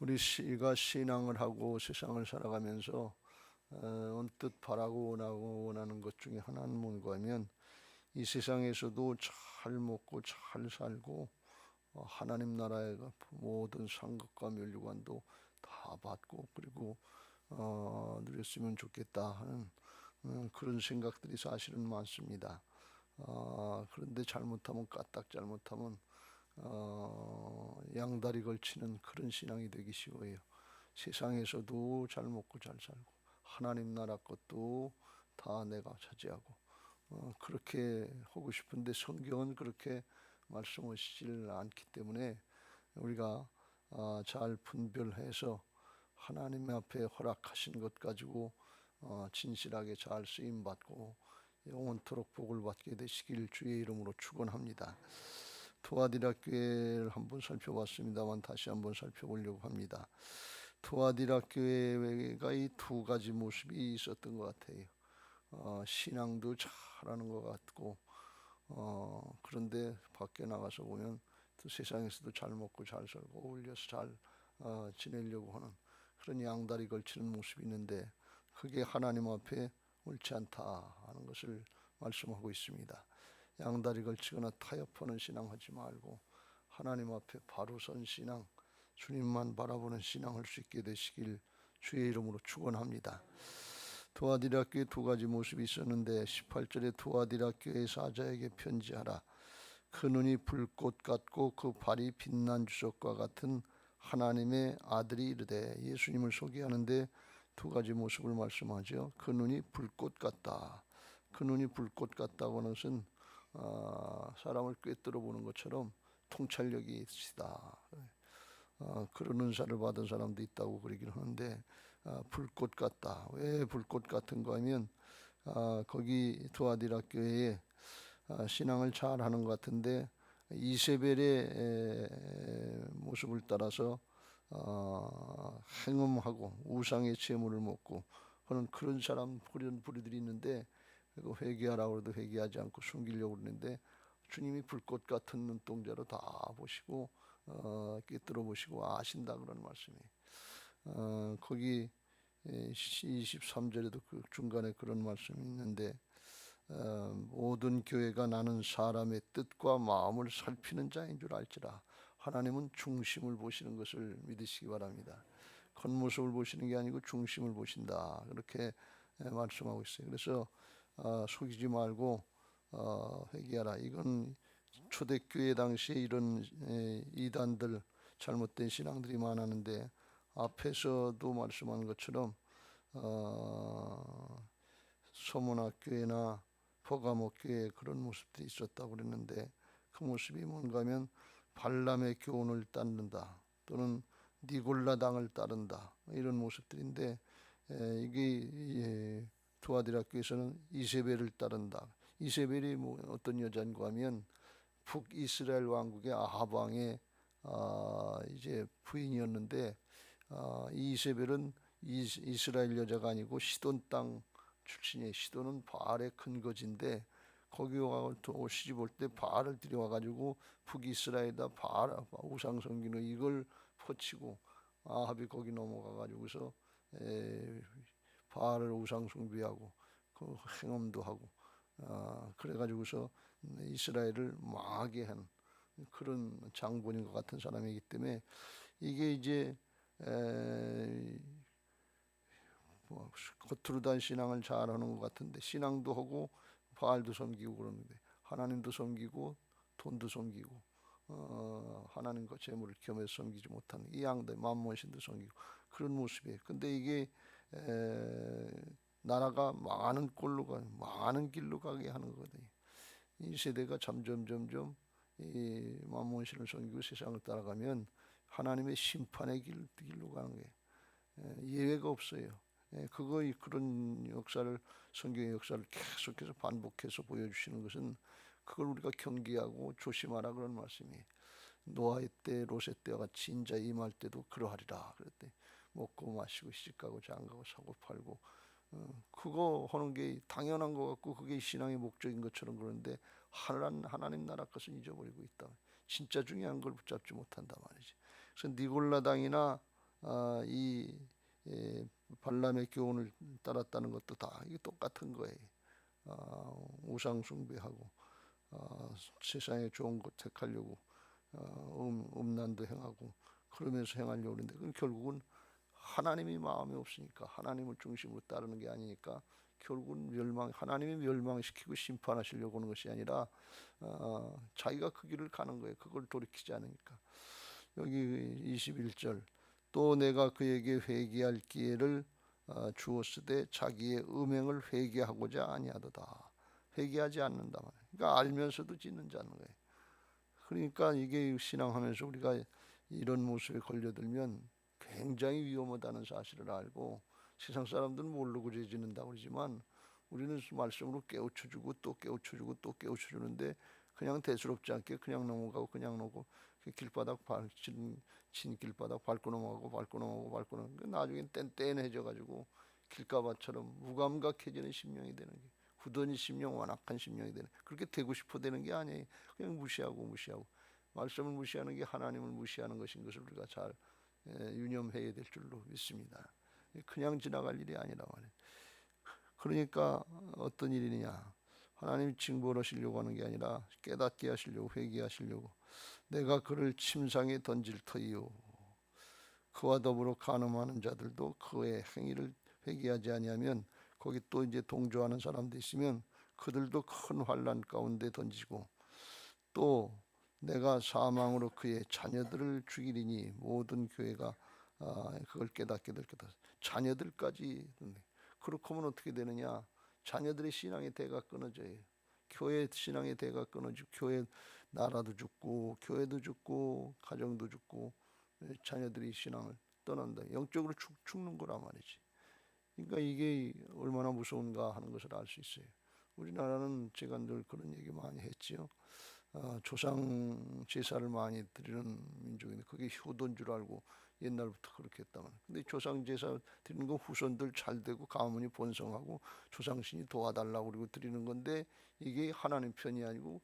우리 씨가 신앙을 하고 세상을 살아가면서 어, 언뜻 바라고 원하고 원하는 것 중에 하나는 뭔가 하면 이 세상에서도 잘 먹고 잘 살고 어, 하나님 나라의 모든 상급과 멸류관도 다 받고 그리고 어, 누렸으면 좋겠다 하는 음, 그런 생각들이 사실은 많습니다. 어, 그런데 잘못하면 까딱 잘못하면 어, 양다리 걸치는 그런 신앙이 되기 쉬워요. 세상에서도 잘 먹고 잘 살고 하나님 나라 것도 다 내가 차지하고 어, 그렇게 하고 싶은데 성경은 그렇게 말씀하시질 않기 때문에 우리가 아, 잘 분별해서 하나님 앞에 허락하신 것 가지고 어, 진실하게 잘 쓰임 받고 영원토록 복을 받게 되시길 주의 이름으로 축원합니다. 투아디라 교회를 한번 살펴봤습니다만 다시 한번 살펴보려고 합니다. 투아디라 교회가 이 두 가지 모습이 있었던 것 같아요. 어, 신앙도 잘하는 것 같고 어, 그런데 밖에 나가서 보면 또 세상에서도 잘 먹고 잘 살고 어울려서 잘 어, 지내려고 하는 그런 양다리 걸치는 모습이 있는데 그게 하나님 앞에 옳지 않다 하는 것을 말씀하고 있습니다. 양다리 걸치거나 타협하는 신앙하지 말고 하나님 앞에 바로 선 신앙, 주님만 바라보는 신앙할 수 있게 되시길 주의 이름으로 축원합니다. 두아디라 교회 두 가지 모습이 있었는데 18절에 두아디라 교회 사자에게 편지하라. 그 눈이 불꽃 같고 그 발이 빛난 주석과 같은 하나님의 아들이 이르되 예수님을 소개하는데 두 가지 모습을 말씀하죠. 그 눈이 불꽃 같다. 그 눈이 불꽃 같다고 하는 것은 어, 사람을 꿰뚫어 보는 것처럼 통찰력이 있으시다. 어, 그런 은사를 받은 사람도 있다고 그러긴 하는데 어, 불꽃 같다. 왜 불꽃 같은가 하면 어, 거기 두아디라 교회에 어, 신앙을 잘 하는 것 같은데 이세벨의 에, 모습을 따라서 어, 행음하고 우상의 재물을 먹고 하는 그런 사람 그런 부류들이 있는데 그 회개하라고 해도 회개하지 않고 숨기려고 그러는데 주님이 불꽃 같은 눈동자로 다 보시고 어, 꿰뚫어 보시고 아신다 그런 말씀이 어, 거기 23절에도 그 중간에 그런 말씀이 있는데 어, 모든 교회가 나는 사람의 뜻과 마음을 살피는 자인 줄 알지라 하나님은 중심을 보시는 것을 믿으시기 바랍니다. 겉모습을 보시는 게 아니고 중심을 보신다 그렇게 에, 말씀하고 있어요. 그래서 어, 속이지 말고 어, 회개하라. 이건 초대교회 당시에 이런 에, 이단들 잘못된 신앙들이 많았는데 앞에서도 말씀한 것처럼 어, 소문학 교회나 포가모 교회 그런 모습들이 있었다고 그랬는데 그 모습이 뭔가 하면 발람의 교훈을 따른다 또는 니골라 당을 따른다 이런 모습들인데 에, 이게 예, 두아디라교에서는 이세벨을 따른다. 이세벨이 뭐 어떤 여자인가 하면 북이스라엘 왕국의 아합 왕의 아, 이제 부인이었는데 아, 이 이세벨은 이스- 이스라엘 여자가 아니고 시돈 땅 출신이에요. 시돈은 바알의 큰 거지인데 거기 와 시집 올 때 바알을 들여와 가지고 북이스라엘에다 바알 우상 섬기는 이걸 퍼치고 아합이 거기 넘어가 가지고서 에, 바알을 우상 숭배하고 그 행음도 하고 아, 그래가지고서 이스라엘을 망하게 한 그런 장본인 것 같은 사람이기 때문에 이게 이제 에, 뭐 겉으로 단 신앙을 잘하는 것 같은데 신앙도 하고 바알도 섬기고 그러는데 하나님도 섬기고 돈도 섬기고 어, 하나님과 재물을 겸해서 섬기지 못하는 이 양들 만몬신도 섬기고 그런 모습이에요. 근데 이게 에, 나라가 망하는 꼴로 가 망하는 길로 가게 하는 거거든요. 이 세대가 점점 점점 이 만몬신을 섬기고 세상을 따라가면 하나님의 심판의 길, 길로 가는. 에, 예외가 없어요. 예, 그거 이 그런 역사를 성경의 역사를 계속해서 반복해서 보여주시는 것은 그걸 우리가 경계하고 조심하라 그런 말씀이 노아의 때 로세 때와 같이 인자 임할 때도 그러하리라 그랬대 먹고 마시고 시집가고 장가고 사고 팔고 어, 그거 하는 게 당연한 것 같고 그게 신앙의 목적인 것처럼 그러는데 하나님, 하나님 나라 것은 잊어버리고 있다 진짜 중요한 걸 붙잡지 못한다 말이지 그래서 니골라당이나 아, 이 예, 발람의 교훈을 따랐다는 것도 다 이게 똑같은 거예요. 아, 우상 숭배하고 아, 세상에 좋은 것 택하려고 아, 음, 음란도 행하고 그러면서 행하려고 하는데 결국은 하나님이 마음에 없으니까 하나님을 중심으로 따르는 게 아니니까 결국은 멸망 하나님이 멸망시키고 심판하시려고 하는 것이 아니라 어, 자기가 그 길을 가는 거예요. 그걸 돌이키지 않으니까 여기 21절 또 내가 그에게 회개할 기회를 어, 주었으되 자기의 음행을 회개하고자 아니하도다. 회개하지 않는다 말이에요. 그러니까 알면서도 짓는 자는 거예요. 그러니까 이게 신앙하면서 우리가 이런 모습에 걸려들면 굉장히 위험하다는 사실을 알고 세상 사람들은 모르고 죄짓는다고 그러지만 우리는 말씀으로 깨우쳐주고 또 깨우쳐주고 또 깨우쳐주는데 그냥 대수롭지 않게 그냥 넘어가고 그냥 넘고 그 길바닥 밟친 친 길바닥 밟고 넘어가고 밟고 넘어가고 밟고 넘어가고 나중엔 뗀뗀해져 가지고 길가바처럼 무감각해지는 심령이 되는 게 후더니 심령 완악한 심령이 되는 그렇게 되고 싶어 되는 게 아니에요. 그냥 무시하고 무시하고 말씀을 무시하는 게 하나님을 무시하는 것인 것을 우리가 잘 예, 유념해야 될 줄로 믿습니다. 그냥 지나갈 일이 아니라 말이에요. 그러니까 어떤 일이냐? 하나님 징벌하시려고 하는 게 아니라 깨닫게 하시려고 회개하시려고 내가 그를 침상에 던질 터이요. 그와 더불어 간음하는 자들도 그의 행위를 회개하지 아니하면 거기 또 이제 동조하는 사람도 있으면 그들도 큰 환란 가운데 던지고 또 내가 사망으로 그의 자녀들을 죽이리니 모든 교회가 아, 그걸 깨닫게 될 거다. 자녀들까지 그렇게 하면 어떻게 되느냐? 자녀들의 신앙의 대가 끊어져요. 교회 신앙의 대가 끊어지고 교회 나라도 죽고 교회도 죽고 가정도 죽고 예, 자녀들이 신앙을 떠난다. 영적으로 죽, 죽는 거란 말이지. 그러니까 이게 얼마나 무서운가 하는 것을 알 수 있어요. 우리나라는 제가 늘 그런 얘기 많이 했지요. 어, 조상 제사를 많이 드리는 민족인데 그게 효도인 줄 알고 옛날부터 그렇게 했다만. 근데 조상 제사 드리는 거 후손들 잘 되고 가문이 번성하고 조상신이 도와달라고 그리고 드리는 건데 이게 하나님 편이 아니고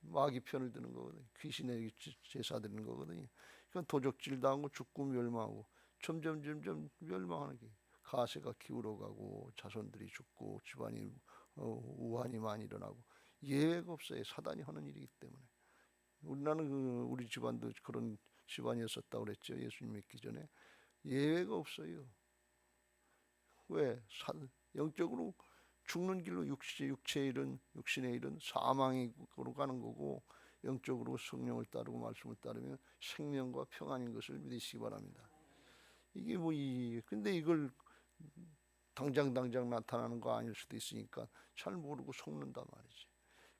마귀 편을 드는 거거든요. 귀신의 제사 드리는 거거든요. 그러니까 도적질 당하고 죽고 멸망하고 점점 점점 멸망하는 게 가세가 기울어가고 자손들이 죽고 집안이 어, 우환이 많이 일어나고 예외가 없어요. 사단이 하는 일이기 때문에. 우리나라는 그 우리 집안도 그런 집안이었었다 그랬죠. 예수님 믿기 전에 예외가 없어요. 왜? 사, 영적으로 죽는 길로 육체, 육체의 일은 육신의 일은 사망으로 가는 거고 영적으로 성령을 따르고 말씀을 따르면 생명과 평안인 것을 믿으시기 바랍니다. 이게 뭐 이 근데 이걸 당장 당장 나타나는 거 아닐 수도 있으니까 잘 모르고 속는단 말이지.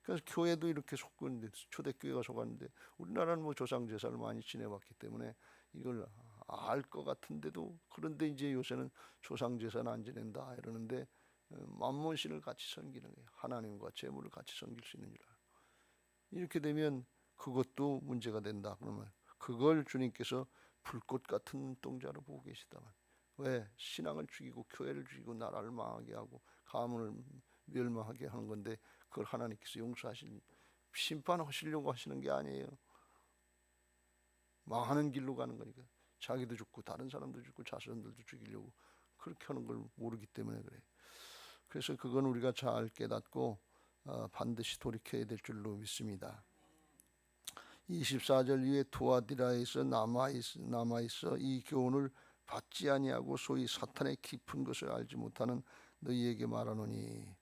그래서 교회도 이렇게 속고 있는데 초대교회가 속았는데 우리나라는 뭐 조상 제사를 많이 지내봤기 때문에 이걸 알 것 같은데도 그런데 이제 요새는 조상 제사는 안 지낸다 이러는데 어, 만몬신을 같이 섬기는 거예요. 하나님과 재물을 같이 섬길 수 있는 줄 알아요. 이렇게 되면 그것도 문제가 된다. 그러면 그걸 주님께서 불꽃 같은 눈동자로 보고 계시다만 왜 신앙을 죽이고 교회를 죽이고 나라를 망하게 하고 가문을 멸망하게 하는 건데 그걸 하나님께서 용서하실 심판하시려고 하시는 게 아니에요. 망하는 길로 가는 거니까 자기도 죽고 다른 사람도 죽고 자손들도 죽이려고 그렇게 하는 걸 모르기 때문에 그래. 그래서 그건 우리가 잘 깨닫고 어, 반드시 돌이켜야 될 줄로 믿습니다. 24절 위에 투아디라에서 남아 있어 남아 있어 이 교훈을 받지 아니하고 소위 사탄의 깊은 것을 알지 못하는 너희에게 말하노니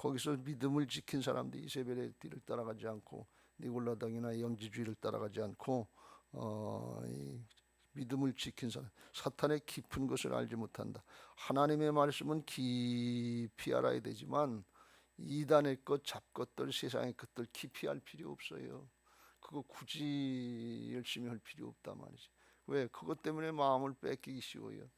거기서 믿음을 지킨 사람들이 이세벨의 뒤를 따라가지 않고 니골라당이나 영지주의를 따라가지 않고 어, 믿음을 지킨 사람 사탄의 깊은 것을 알지 못한다. 하나님의 말씀은 깊이 알아야 되지만 이단의 것, 잡것들, 세상의 것들 깊이 알 필요 없어요. 그거 굳이 열심히 할 필요 없단 말이지. 왜? 그것 때문에 마음을 뺏기기 쉬워요.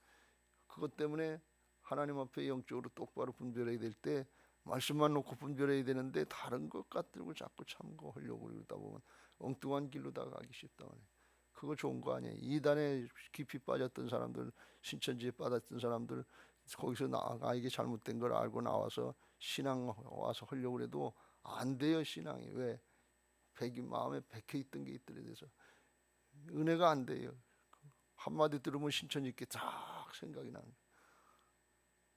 그것 때문에 하나님 앞에 영적으로 똑바로 분별해야 될 때 말씀만 놓고 분별해야 되는데 다른 것 같들고 자꾸 참고하려고 그러다 보면 엉뚱한 길로 다 가기 쉽다 말이에요. 그거 좋은 거 아니에요. 이단에 깊이 빠졌던 사람들, 신천지에 빠졌던 사람들 거기서 나, 아 이게 잘못된 걸 알고 나와서 신앙 와서 하려고 해도 안 돼요 신앙이 왜 백이 마음에 백혀 있던 게 있더래 돼서 은혜가 안 돼요. 한마디 들으면 신천 있게 딱 생각이 나는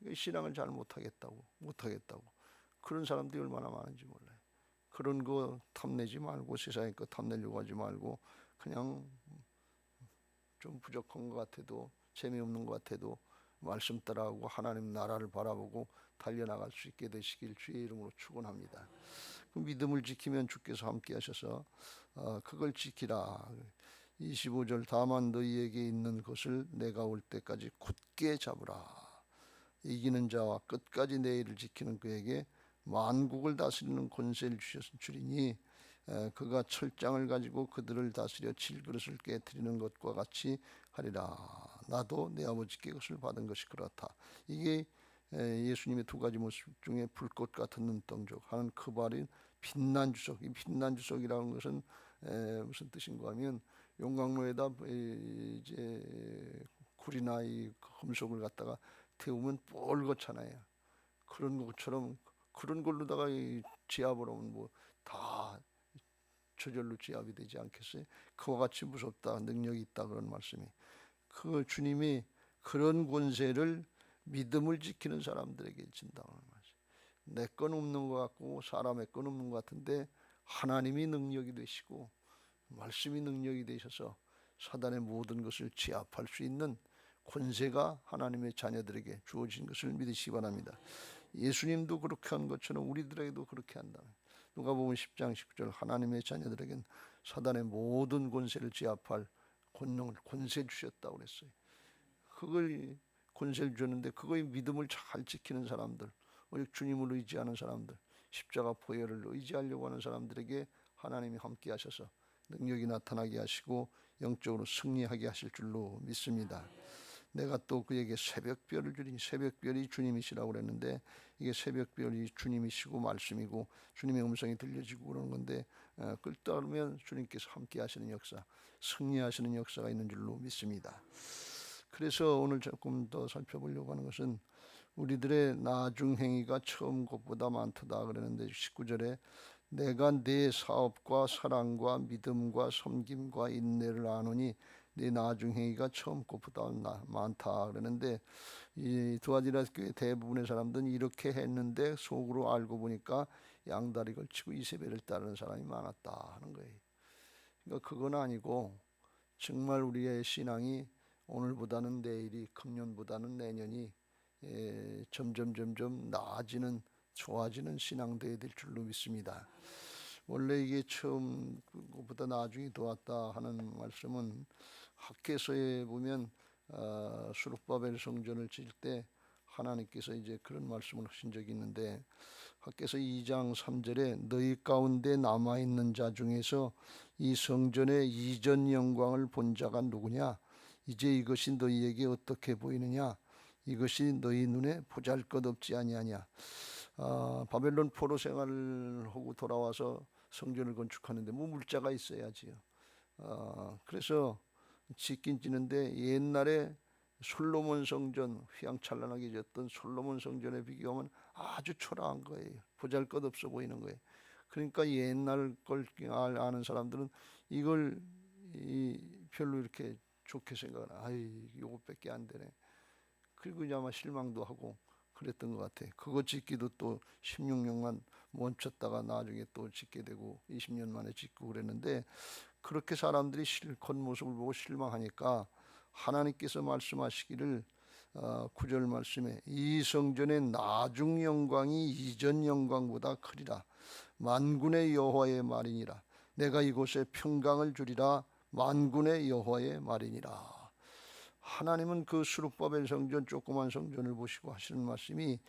거예요. 신앙을 잘 못하겠다고 못하겠다고 그런 사람들이 얼마나 많은지 몰라요. 그런 거 탐내지 말고 세상에 거 탐내려고 하지 말고 그냥 좀 부족한 것 같아도 재미없는 것 같아도 말씀 따라하고 하나님 나라를 바라보고 달려나갈 수 있게 되시길 주의 이름으로 축원합니다. 그 믿음을 지키면 주께서 함께 하셔서 어, 그걸 지키라. 25절 다만 너희에게 있는 것을 내가 올 때까지 굳게 잡으라. 이기는 자와 끝까지 내 일을 지키는 그에게 만국을 다스리는 권세를 주셨 주리니 에, 그가 철장을 가지고 그들을 다스려 질그릇을 깨뜨리는 것과 같이 하리라. 나도 내 아버지께 그것을 받은 것이 그렇다. 이게 에, 예수님의 두 가지 모습 중에 불꽃 같은 눈동족 하는 그 발인 빛난 주석. 이 빛난 주석이라는 것은 에, 무슨 뜻인가 하면 용광로에다 이- 이제 굴이나 이 금속을 갖다가 태우면 뻘겋잖아요. 그런 것처럼 그런 걸로다가 이 지압을 하면 뭐 다 저절로 지압이 되지 않겠어요? 그와 같이 무섭다, 능력이 있다 그런 말씀이. 그 주님이 그런 권세를 믿음을 지키는 사람들에게 준다는 말씀. 내건 없는 것 같고 사람의 건 없는 것 같은데 하나님이 능력이 되시고 말씀이 능력이 되셔서 사단의 모든 것을 제압할 수 있는 권세가 하나님의 자녀들에게 주어진 것을 믿으시기 바랍니다. 예수님도 그렇게 한 것처럼 우리들에게도 그렇게 한다. 누가 보면 10장 19절 하나님의 자녀들에겐 사단의 모든 권세를 제압할 권능을 권세 주셨다고 그랬어요. 그걸 권세를 주는데 그거의 믿음을 잘 지키는 사람들, 오직 주님을 의지하는 사람들, 십자가 보혈을 의지하려고 하는 사람들에게 하나님이 함께 하셔서 능력이 나타나게 하시고 영적으로 승리하게 하실 줄로 믿습니다. 내가 또 그에게 새벽별을 주리니 새벽별이 주님이시라고 그랬는데 이게 새벽별이 주님이시고 말씀이고 주님의 음성이 들려지고 그러는 건데 어, 그걸 따르면 주님께서 함께 하시는 역사 승리하시는 역사가 있는 줄로 믿습니다. 그래서 오늘 조금 더 살펴보려고 하는 것은 우리들의 나중 행위가 처음 것보다 많다 그러는데 19절에 내가 내 사업과 사랑과 믿음과 섬김과 인내를 아노니 내 나중 행위가 처음 것보다 나- 많다 그러는데 이 두아디라 교회 대부분의 사람들은 이렇게 했는데 속으로 알고 보니까 양다리 걸치고 이세벨을 따르는 사람이 많았다 하는 거예요. 그러니까 그건 아니고 정말 우리의 신앙이 오늘보다는 내일이 금년보다는 내년이 예, 점점 점점 나아지는 좋아지는 신앙 되어야 될 줄로 믿습니다. 원래 이게 처음 그보다 나중에 도왔다 하는 말씀은 학계서에 보면 어, 수르바벨 성전을 지을 때 하나님께서 이제 그런 말씀을 하신 적이 있는데 학계서 2장 3절에 너희 가운데 남아 있는 자 중에서 이 성전의 이전 영광을 본 자가 누구냐? 이제 이것이 너희에게 어떻게 보이느냐? 이것이 너희 눈에 보잘것없지 아니하냐? 아, 바벨론 포로 생활을 하고 돌아와서 성전을 건축하는데 뭐 물자가 있어야지요. 아, 그래서 짓긴 짓는데 옛날에 솔로몬 성전 휘황찬란하게 지었던 솔로몬 성전에 비교하면 아주 초라한 거예요. 보잘것없어 보이는 거예요. 그러니까 옛날 걸 알- 아는 사람들은 이걸 이 별로 이렇게 좋게 생각을 아이 요것밖에 안 되네. 그리고 이제 아마 실망도 하고 그랬던 것 같아. 그거 짓기도 또 16년간 멈췄다가 나중에 또 짓게 되고 20년 만에 짓고 그랬는데 그렇게 사람들이 실 겉모습을 보고 실망하니까 하나님께서 말씀하시기를 어, 구절 말씀에 이 성전의 나중 영광이 이전 영광보다 크리라. 만군의 여호와의 말이니라. 내가 이곳에 평강을 주리라. 만군의 여호와의 말이니라. 하나님은 그 수르바벨 성전 조그만 성전을 보시고 하시는 말씀이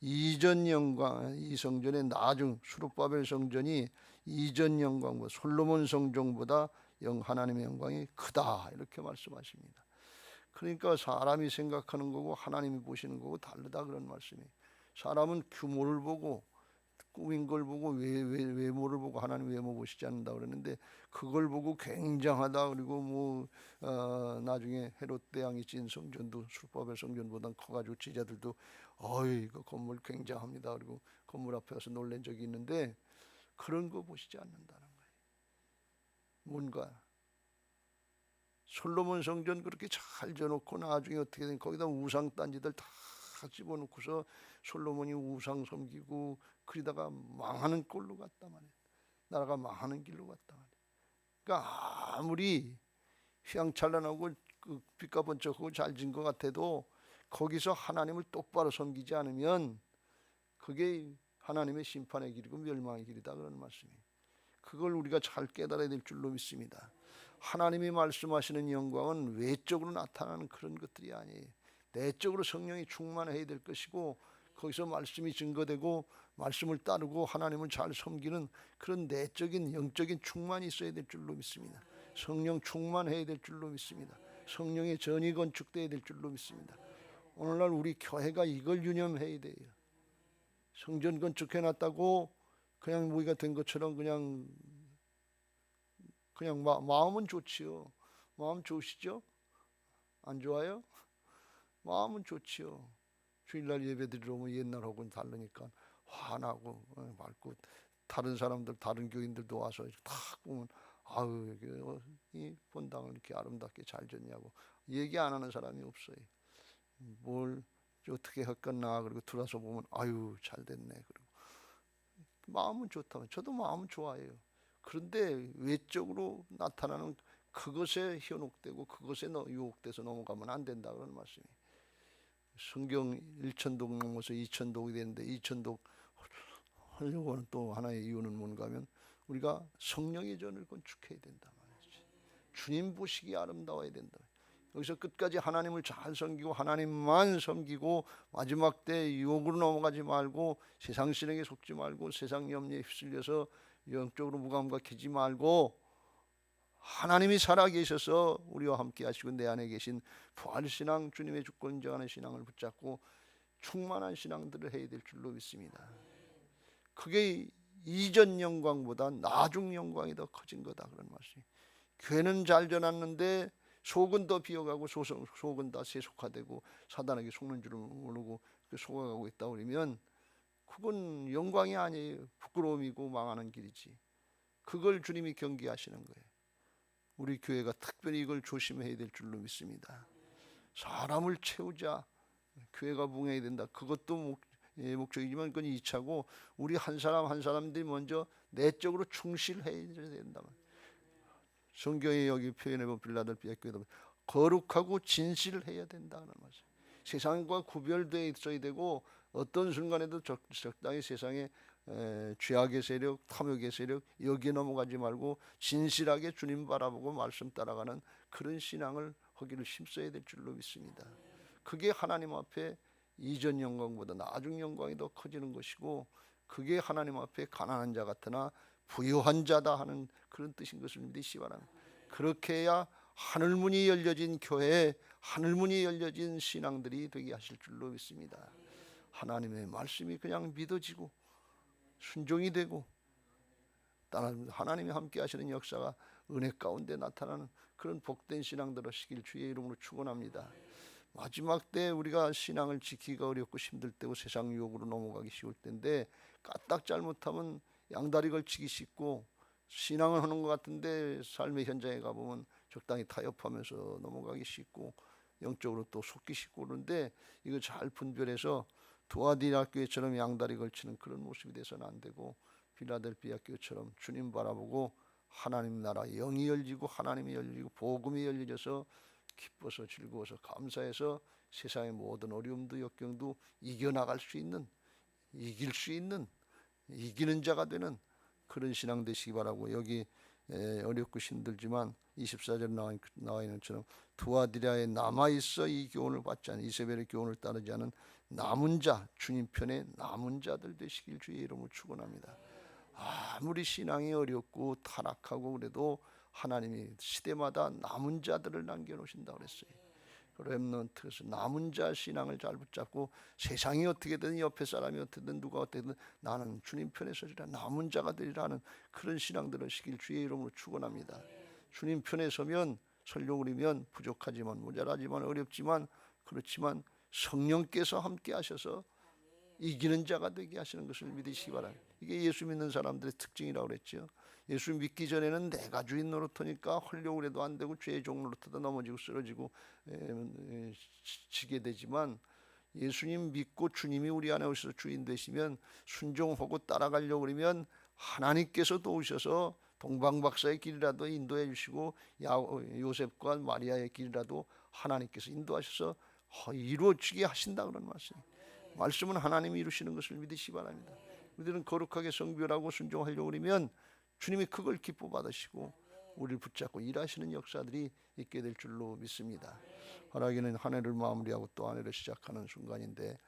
이전 영광 이 성전의 나중 수르바벨 성전이 이전 영광보다 솔로몬 성전보다 영 하나님의 영광이 크다 이렇게 말씀하십니다. 그러니까 사람이 생각하는 거고 하나님이 보시는 거고 다르다 그런 말씀이. 사람은 규모를 보고 꾸민 걸 보고 외, 외, 외모를 보고 하나님 외모 보시지 않는다 그러는데 그걸 보고 굉장하다 그리고 뭐 어, 나중에 헤롯 대왕이 진 성전도 수법의 성전보다 커가지고 지자들도 어이 그 건물 굉장합니다 그리고 건물 앞에 가서 놀란 적이 있는데 그런 거 보시지 않는다는 거예요. 뭔가 솔로몬 성전 그렇게 잘 져놓고 나중에 어떻게 된 거기다 우상 딴지들 다 집어넣고서 솔로몬이 우상 섬기고 그러다가 망하는 꼴로 갔다 말이야. 나라가 망하는 길로 갔다 말이야. 그러니까 아무리 휘황찬란하고 그 빛과 번쩍하고 잘진 것 같아도 거기서 하나님을 똑바로 섬기지 않으면 그게 하나님의 심판의 길이고 멸망의 길이다 그런 말씀이에요. 그걸 우리가 잘 깨달아야 될 줄로 믿습니다. 하나님이 말씀하시는 영광은 외적으로 나타나는 그런 것들이 아니에요. 내적으로 성령이 충만해야 될 것이고 거기서 말씀이 증거되고 말씀을 따르고 하나님을 잘 섬기는 그런 내적인 영적인 충만이 있어야 될 줄로 믿습니다. 성령 충만해야 될 줄로 믿습니다. 성령의 전이 건축돼야 될 줄로 믿습니다. 오늘날 우리 교회가 이걸 유념해야 돼요. 성전 건축해 놨다고 그냥 우리가 된 것처럼 그냥 그냥 마, 마음은 좋지요. 마음 좋으시죠? 안 좋아요? 마음은 좋지요. 주일날 예배 드리러 오면 옛날하고는 다르니까 화나고 어, 맑고 다른 사람들 다른 교인들도 와서 탁 보면 아유 어, 이 본당을 이렇게 아름답게 잘 졌냐고 얘기 안 하는 사람이 없어요. 뭘 어떻게 했겠나 그리고 들어와서 보면 아유 잘 됐네 그리고 마음은 좋다면 저도 마음은 좋아해요. 그런데 외적으로 나타나는 그것에 현혹되고 그것에 너- 유혹돼서 넘어가면 안 된다 그런 말씀이. 성경 1천독 넘어서 2천독이 되는데 2천독 하려고 하는 또 하나의 이유는 뭔가 하면 우리가 성령의 전을 건축해야 된다 말이지. 주님 보시기 아름다워야 된다. 여기서 끝까지 하나님을 잘 섬기고 하나님만 섬기고 마지막 때 유혹으로 넘어가지 말고 세상 신에게 속지 말고 세상 염려에 휩쓸려서 영적으로 무감각해지 말고 하나님이 살아계셔서 우리와 함께 하시고 내 안에 계신 부활신앙 주님의 주권 인정하는 신앙을 붙잡고 충만한 신앙들을 해야 될 줄로 믿습니다. 그게 이전 영광보다 나중 영광이 더 커진 거다 그런 말씀. 교회는 잘 전놨는데 속은 더 비어가고 소성, 속은 다 세속화되고 사단에게 속는 줄을 모르고 그 속아가고 있다 그러면 그건 영광이 아니에요. 부끄러움이고 망하는 길이지. 그걸 주님이 경계하시는 거예요. 우리 교회가 특별히 이걸 조심해야 될 줄로 믿습니다. 사람을 채우자. 교회가 붕해야 된다. 그것도 목, 예, 목적이지만 그건 이차고 우리 한 사람 한 사람들이 먼저 내적으로 충실해야 된다. 성경에 여기 표현해 본 빌라델피아 교회도 거룩하고 진실해야 된다는 말씀. 세상과 구별되어 있어야 되고 어떤 순간에도 적, 적당히 세상에 에, 죄악의 세력, 탐욕의 세력 여기에 넘어가지 말고 진실하게 주님 바라보고 말씀 따라가는 그런 신앙을 하기를 힘써야 될 줄로 믿습니다. 그게 하나님 앞에 이전 영광보다 나중 영광이 더 커지는 것이고 그게 하나님 앞에 가난한 자 같으나 부유한 자다 하는 그런 뜻인 것을 믿으시 바랍니다. 그렇게 해야 하늘 문이 열려진 교회에 하늘 문이 열려진 신앙들이 되게 하실 줄로 믿습니다. 하나님의 말씀이 그냥 믿어지고 순종이 되고 하나님이 함께 하시는 역사가 은혜 가운데 나타나는 그런 복된 신앙들 하시길 주의 이름으로 축원합니다. 마지막 때 우리가 신앙을 지키기가 어렵고 힘들 때고 세상 유혹으로 넘어가기 쉬울 때인데 까딱 잘못하면 양다리 걸치기 쉽고 신앙을 하는 것 같은데 삶의 현장에 가보면 적당히 타협하면서 넘어가기 쉽고 영적으로 또 속기 쉽고 그런데 이거 잘 분별해서 도아디라 교회처럼 양다리 걸치는 그런 모습이 돼서는 안 되고 빌라델피아 교회처럼 주님 바라보고 하나님 나라 영이 열리고 하나님이 열리고 복음이 열려져서 기뻐서 즐거워서 감사해서 세상의 모든 어려움도 역경도 이겨나갈 수 있는 이길 수 있는 이기는 자가 되는 그런 신앙 되시기 바라고 여기 에, 어렵고 힘들지만 24절 나와, 있- 나와 있는 것처럼 두아디라에 남아 있어 이 교훈을 받지 않은 이세벨의 교훈을 따르지 않은 남은 자 주님 편에 남은 자들 되시길 주의 이름으로 축원합니다. 아무리 신앙이 어렵고 타락하고 그래도 하나님이 시대마다 남은 자들을 남겨 놓으신다 그랬어요. 렘넌트에서 남은 자 신앙을 잘 붙잡고 세상이 어떻게든 옆에 사람이 어떻든 누가 어떻든 나는 주님 편에 서리라 남은 자가 되리라는 그런 신앙들을 시길 주의 이름으로 축원합니다. 주님 편에 서면 설령을이면 부족하지만 모자라지만 어렵지만 그렇지만 성령께서 함께 하셔서 이기는 자가 되게 하시는 것을 믿으시기 바랍니다. 이게 예수 믿는 사람들의 특징이라고 그랬죠. 예수 믿기 전에는 내가 주인 노릇하니까 하려고 해도 안 되고 죄의 종 노릇하다 넘어지고 쓰러지고 지게 되지만 예수님 믿고 주님이 우리 안에 오셔서 주인 되시면 순종하고 따라가려고 그러면 하나님께서 도우셔서 동방박사의 길이라도 인도해 주시고 야, 요셉과 마리아의 길이라도 하나님께서 인도하셔서 허- 이루어지게 하신다 그런 말씀. 말씀은 하나님이 이루시는 것을 믿으시 기 바랍니다. 우리들은 거룩하게 성별하고 순종하려고 그러면 주님이 그걸 기뻐 받으시고 우리를 붙잡고 일하시는 역사들이 있게 될 줄로 믿습니다. 허락에는 한 해를 마무리하고 또 한 해를 시작하는 순간인데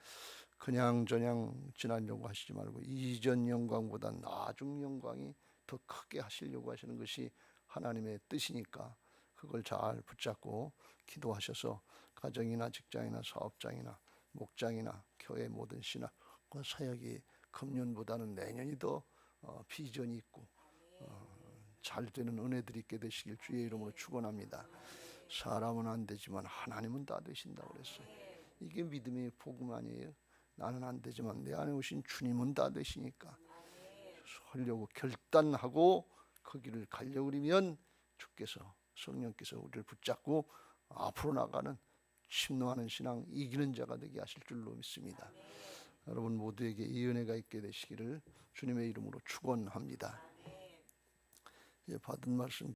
그냥 저냥 지나려고 하시지 말고 이전 영광보다 나중 영광이 더 크게 하시려고 하시는 것이 하나님의 뜻이니까 그걸 잘 붙잡고 기도하셔서 가정이나 직장이나 사업장이나 목장이나 교회 모든 신학 그 사역이 금년보다는 내년이 더 어, 비전이 있고 어, 잘 되는 은혜들이 있게 되시길 주의 이름으로 축원합니다. 사람은 안 되지만 하나님은 다 되신다고 그랬어요. 이게 믿음의 복음 아니에요. 나는 안 되지만 내 안에 오신 주님은 다 되시니까 하려고 결단하고 그 길을 가려고 그러면 주께서 성령께서 우리를 붙잡고 앞으로 나가는 심노하는 신앙 이기는 자가 되게 하실 줄로 믿습니다. 여러분 모두에게 이 은혜가 있게 되시기를 주님의 이름으로 축원합니다. 이제 받은 말씀